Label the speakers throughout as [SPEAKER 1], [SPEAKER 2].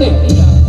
[SPEAKER 1] Gracias.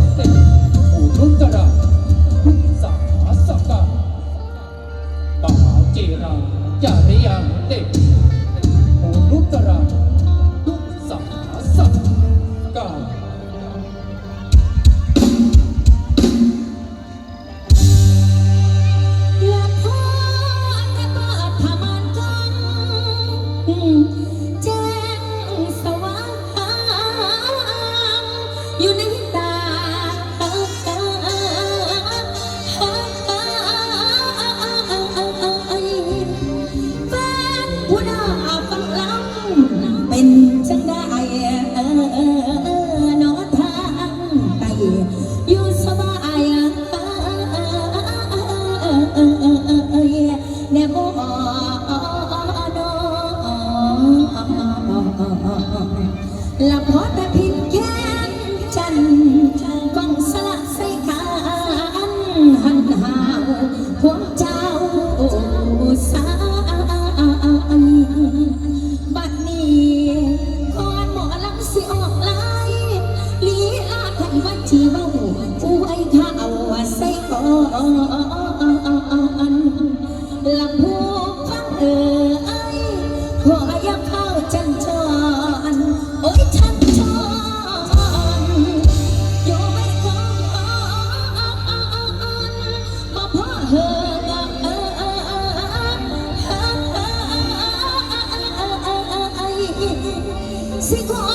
[SPEAKER 1] ละพอตะพิ
[SPEAKER 2] นแค้มจันกองสละใส่ขานหันหาวพวกเจ้าโสามบัดนี้คอนหมอลำสิออกไล่ลีลาทันวัจีเบาอุ้ยข้าวใส่กอนลำพู
[SPEAKER 3] 辛苦。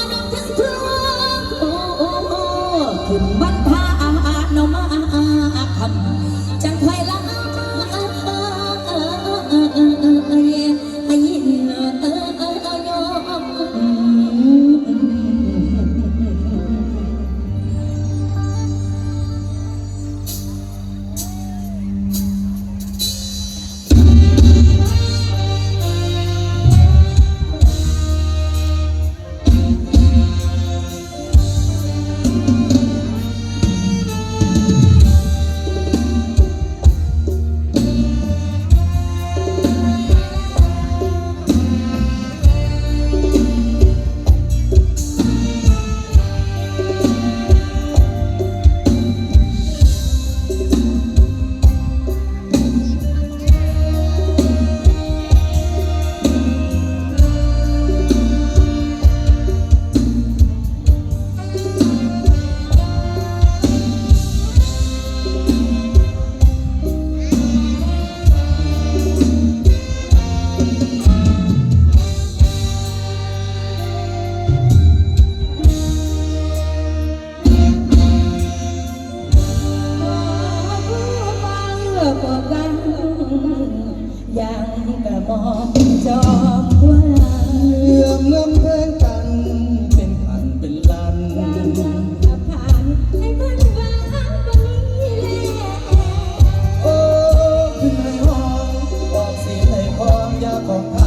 [SPEAKER 3] Oh.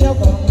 [SPEAKER 3] you're wrong.